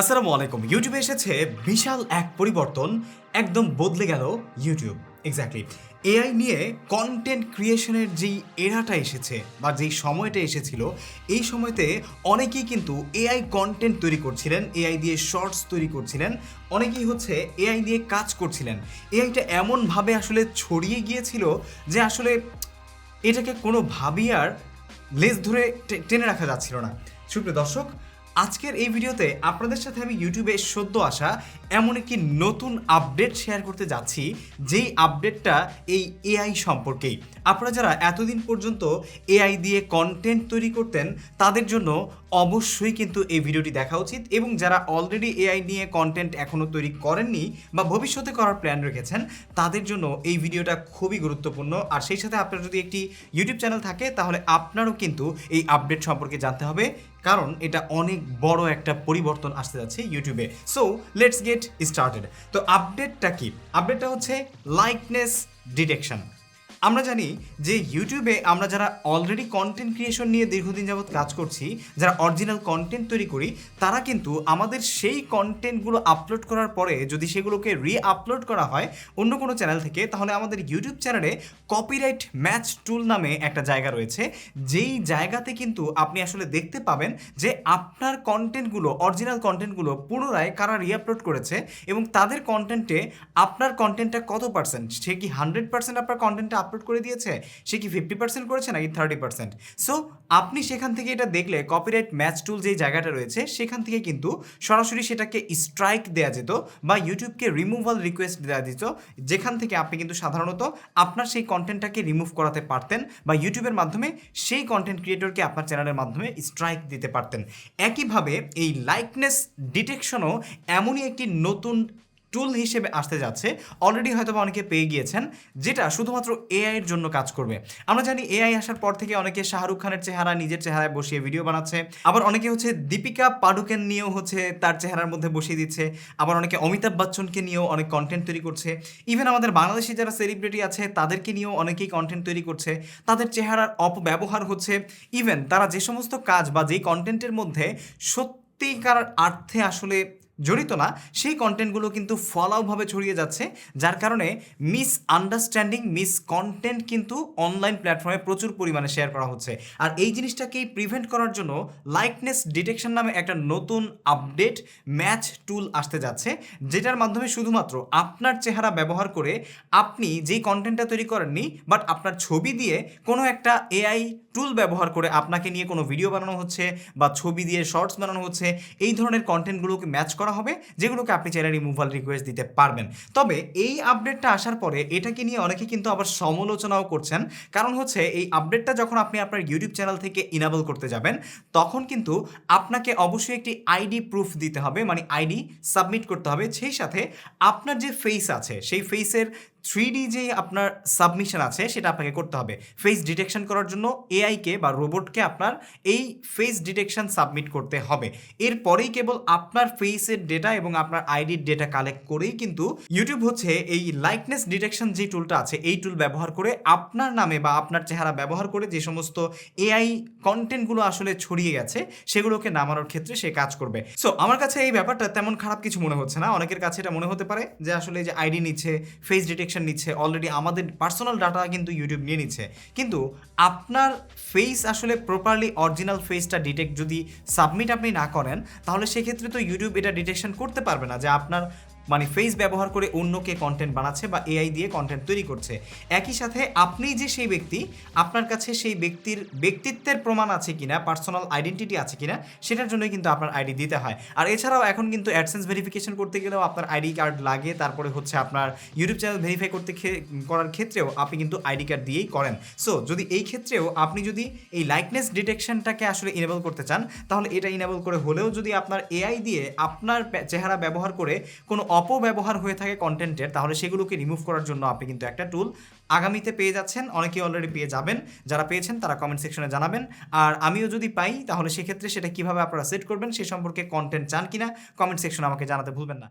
আসসালামু আলাইকুম। ইউটিউবে এসেছে বিশাল এক পরিবর্তন, একদম বদলে গেল ইউটিউব এক্স্যাক্টলি এআই নিয়ে কন্টেন্ট ক্রিয়েশনের যেই এরাটা এসেছে বা যেই সময়টা এসেছিল, এই সময়তে অনেকেই কিন্তু এআই কন্টেন্ট তৈরি করছিলেন এআই দিয়ে শর্টস তৈরি করছিলেন, অনেকেই হচ্ছে এআই দিয়ে কাজ করছিলেন। এআইটা এমনভাবে আসলে ছড়িয়ে গিয়েছিল যে আসলে এটাকে কোনোভাবেই আর লেজ ধরে টেনে রাখা যাচ্ছিল না। সুপ্রিয় দর্শক আজকের এই ভিডিওতে আপনাদের সাথে আমি ইউটিউবে সদ্য আসা এমন একটি নতুন আপডেট শেয়ার করতে যাচ্ছি, যেই আপডেটটা এই এআই সম্পর্কেই। আপনারা যারা এতদিন পর্যন্ত এআই দিয়ে কন্টেন্ট তৈরি করতেন, তাদের জন্য অবশ্যই কিন্তু এই ভিডিওটি দেখা উচিত এবং যারা অলরেডি এআই নিয়ে কন্টেন্ট এখনও তৈরি করেননি বা ভবিষ্যতে করার প্ল্যান রেখেছেন, তাদের জন্য এই ভিডিওটা খুবই গুরুত্বপূর্ণ। আর সেই সাথে আপনার যদি একটি ইউটিউব চ্যানেল থাকে, তাহলে আপনারও কিন্তু এই আপডেট সম্পর্কে জানতে হবে, কারণ এটা অনেক বড় একটা পরিবর্তন আসতে যাচ্ছে ইউটিউবে সো লেটস গেট স্টার্টেড তো আপডেটটা কি? আপডেটটা হচ্ছে লাইকনেস ডিটেকশন আমরা জানি যে ইউটিউবে আমরা যারা অলরেডি কন্টেন্ট ক্রিয়েশন নিয়ে দীর্ঘদিন যাবৎ কাজ করছি, যারা অরিজিনাল কন্টেন্ট তৈরি করি, তারা কিন্তু আমাদের সেই কন্টেন্টগুলো আপলোড করার পরে যদি সেগুলোকে রি আপলোড করা হয় অন্য কোনো চ্যানেল থেকে, তাহলে আমাদের ইউটিউব চ্যানেলে কপিরাইট ম্যাচ টুল নামে একটা জায়গা রয়েছে। যেই জায়গাতে কিন্তু আপনি আসলে দেখতে পাবেন যে আপনার কন্টেন্টগুলো অরিজিনাল কন্টেন্টগুলো পুনরায় কারা রিআপলোড করেছে এবং তাদের কন্টেন্টে আপনার কন্টেন্টটা কত পার্সেন্ট সে কি হান্ড্রেড পার্সেন্ট আপনার কন্টেন্টটা আপলোড করে দিয়েছে, সে কি ফিফটি পার্সেন্ট করেছে নাকি থার্টি পার্সেন্ট সো আপনি সেখান থেকে এটা দেখলে কপিরাইট ম্যাচ টুল যেই জায়গাটা রয়েছে, সেখান থেকে কিন্তু সরাসরি সেটাকে স্ট্রাইক দেওয়া যেত বা ইউটিউবকে রিমুভাল রিকোয়েস্ট দেওয়া দিত যেখান থেকে আপনি কিন্তু সাধারণত আপনার সেই কন্টেন্টটাকে রিমুভ করাতে পারতেন বা ইউটিউবের মাধ্যমে সেই কন্টেন্ট ক্রিয়েটরকে আপনার চ্যানেলের মাধ্যমে স্ট্রাইক দিতে পারতেন। একইভাবে এই লাইকনেস ডিটেকশনও এমনই একটি নতুন টুল হিসেবে আসতে যাচ্ছে অলরেডি হয়তো অনেকে পেয়ে গিয়েছেন, যেটা শুধুমাত্র এআই এর জন্য কাজ করবে। আমরা জানি এআই আসার পর থেকে অনেকে শাহরুখ খানের চেহারা নিজের চেহারায় বসিয়ে ভিডিও বানাচ্ছে, আবার অনেকে হচ্ছে দীপিকা পাডুকেন নিয়েও হচ্ছে তার চেহারার মধ্যে বসিয়ে দিচ্ছে, আবার অনেকে অমিতাভ বচ্চনকে নিয়েও অনেক কন্টেন্ট তৈরি করছে। ইভেন আমাদের বাংলাদেশি যারা সেলিব্রিটি আছে, তাদেরকে নিয়েও অনেকেই কন্টেন্ট তৈরি করছে। তাদের চেহারার অপব্যবহার হচ্ছে ইভেন তারা যে সমস্ত কাজ বা যেই কন্টেন্টের মধ্যে সত্যিকার অর্থে আসলে জড়িত না, সেই কন্টেন্টগুলো কিন্তু ফলাওভাবে ছড়িয়ে যাচ্ছে, যার কারণে মিস আন্ডারস্ট্যান্ডিং মিস কন্টেন্ট কিন্তু অনলাইন প্ল্যাটফর্মে প্রচুর পরিমাণে শেয়ার করা হচ্ছে। আর এই জিনিসটাকেই প্রিভেন্ট করার জন্য লাইকনেস ডিটেকশন নামে একটা নতুন আপডেট ম্যাচ টুল আসতে যাচ্ছে, যেটার মাধ্যমে শুধুমাত্র আপনার চেহারা ব্যবহার করে আপনি যেই কন্টেন্টটা তৈরি করেননি বাট আপনার ছবি দিয়ে কোনো একটা এআই টুল ব্যবহার করে আপনাকে নিয়ে কোনো ভিডিও বানানো হচ্ছে বা ছবি দিয়ে শর্টস বানানো হচ্ছে, এই ধরনের কন্টেন্টগুলোকে ম্যাচ করা হবে, যেগুলোকে আপনি চাইলে রিমুভাল রিকোয়েস্ট দিতে পারবেন। তবে এই আপডেটটা আসার পরে এটাকে নিয়ে অনেকে কিন্তু আবার সমালোচনাও করছেন। কারণ হচ্ছে এই আপডেটটা যখন আপনি আপনার ইউটিউব চ্যানেল থেকে ইনাবল করতে যাবেন, তখন কিন্তু আপনাকে অবশ্যই একটি আইডি প্রুফ দিতে হবে মানে আইডি সাবমিট করতে হবে। সেই সাথে আপনার যে ফেস আছে, সেই ফেসের থ্রি ডি যে আপনার সাবমিশন আছে, সেটা আপনাকে করতে হবে। ফেস ডিটেকশন করার জন্য এআইকে বা রোবটকে আপনার এই ফেস ডিটেকশন সাবমিট করতে হবে। এরপরেই কেবল আপনার ফেসের ডেটা এবং আপনার আইডির ডেটা কালেক্ট করেই কিন্তু ইউটিউব হচ্ছে এই লাইকনেস ডিটেকশন যে টুলটা আছে, এই টুল ব্যবহার করে আপনার নামে বা আপনার চেহারা ব্যবহার করে যে সমস্ত এআই কন্টেন্টগুলো আসলে ছড়িয়ে গেছে, সেগুলোকে নামানোর ক্ষেত্রে সে কাজ করবে। সো আমার কাছে এই ব্যাপারটা তেমন খারাপ কিছু মনে হচ্ছে না। অনেকের কাছে এটা মনে হতে পারে যে আসলে যে আইডি নিচ্ছে, ফেস ডিটেকশন নিচ্ছে অলরেডি আমাদের পার্সোনাল ডাটা কিন্তু ইউটিউব নিয়ে নিচ্ছে। কিন্তু আপনার ফেস আসলে প্রপারলি অরিজিনাল ফেসটা ডিটেক্ট যদি সাবমিট আপনি না করেন, তাহলে সেক্ষেত্রে তো ইউটিউব এটা ডিটেকশন করতে পারবে না যে আপনার মানে ফেস ব্যবহার করে অন্যকে কন্টেন্ট বানাচ্ছে বা এআই দিয়ে কন্টেন্ট তৈরি করছে। একই সাথে আপনি যে সেই ব্যক্তি, আপনার কাছে সেই ব্যক্তির ব্যক্তিত্বের প্রমাণ আছে কিনা পার্সোনাল আইডেন্টিটি আছে কিনা, সেটার জন্যই কিন্তু আপনার আইডি দিতে হয়। আর এছাড়াও এখন কিন্তু অ্যাডসেন্স ভেরিফিকেশন করতে গেলেও আপনার আইডি কার্ড লাগে, তারপরে হচ্ছে আপনার ইউটিউব চ্যানেল ভেরিফাই করতে করার ক্ষেত্রেও আপনি কিন্তু আইডি কার্ড দিয়েই করেন। সো যদি এই ক্ষেত্রেও আপনি যদি এই লাইকনেস ডিটেকশনটাকে আসলে ইনেবল করতে চান, তাহলে এটা ইনেবল করে হলেও যদি আপনার এআই দিয়ে আপনার চেহারা ব্যবহার করে কোনো অপব্যবহার হয়ে থাকে কন্টেন্টের তাহলে সেগুলোকে রিমুভ করার জন্য আপনি কিন্তু একটা টুল আগামীতে পেয়ে যাচ্ছেন। অনেকেই অলরেডি পেয়ে যাবেন। যারা পেয়েছেন তারা কমেন্ট সেকশনে জানাবেন। আর আমিও যদি পাই, তাহলে সেক্ষেত্রে সেটা কীভাবে আপনারা সেট করবেন, সে সম্পর্কে কন্টেন্ট চান কিনা কমেন্ট সেকশনে আমাকে জানাতে ভুলবেন না।